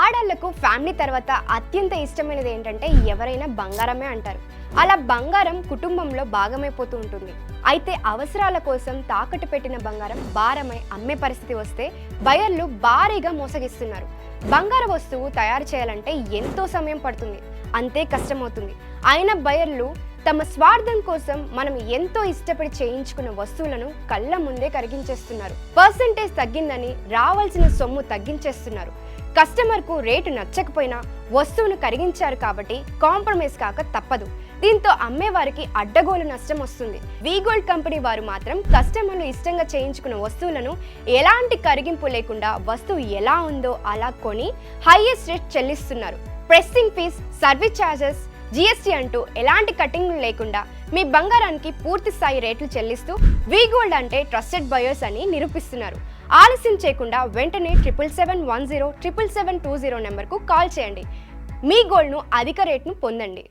ఆడాళ్ళకు family తర్వాత అత్యంత ఇష్టమైనది ఏంటంటే ఎవరైనా బంగారమే అంటారు. అలా బంగారం కుటుంబంలో భాగమైపోతూ ఉంటుంది. అయితే అవసరాల కోసం తాకట్టు పెట్టిన బంగారం భారమై అమ్మే పరిస్థితి వస్తే బయర్లు భారీగా మోసగిస్తున్నారు. బంగారు వస్తువు తయారు చేయాలంటే ఎంతో సమయం పడుతుంది. అంతే కష్టమవుతుంది. ఆయన బయర్లు తమ స్వార్థం కోసం మనం ఎంతో ఇష్టపడి చేయించుకున్న వస్తువులను కళ్ళ ముందే కరిగించేస్తున్నారు. పర్సంటేజ్ తగ్గిందని రావాల్సిన సొమ్ము తగ్గించేస్తున్నారు. కస్టమర్కు రేటు నచ్చకపోయినా వస్తువును కరిగించారు కాబట్టి కాంప్రమైజ్ కాక తప్పదు. దీంతో అమ్మేవారికి అడ్డగోలు నష్టం వస్తుంది. వీగోల్డ్ కంపెనీ వారు మాత్రం కస్టమర్లు ఇష్టంగా చేయించుకున్న వస్తువులను ఎలాంటి కరిగింపు లేకుండా వస్తువు ఎలా ఉందో అలా కొని హైయెస్ట్ రేట్ చెల్లిస్తున్నారు. Processing fees service charges GST అంటూ ఎలాంటి కటింగ్లు లేకుండా మీ బంగారానికి పూర్తి స్థాయి రేట్లు చెల్లిస్తూ వీగోల్డ్ అంటే ట్రస్టెడ్ బయర్స్ అని నిరూపిస్తున్నారు. ఆలస్యం చేయకుండా వెంటనే triple seven one zero triple seven two zero నెంబర్కు కాల్ చేయండి. మీ గోల్డ్ను అధిక రేట్ను పొందండి.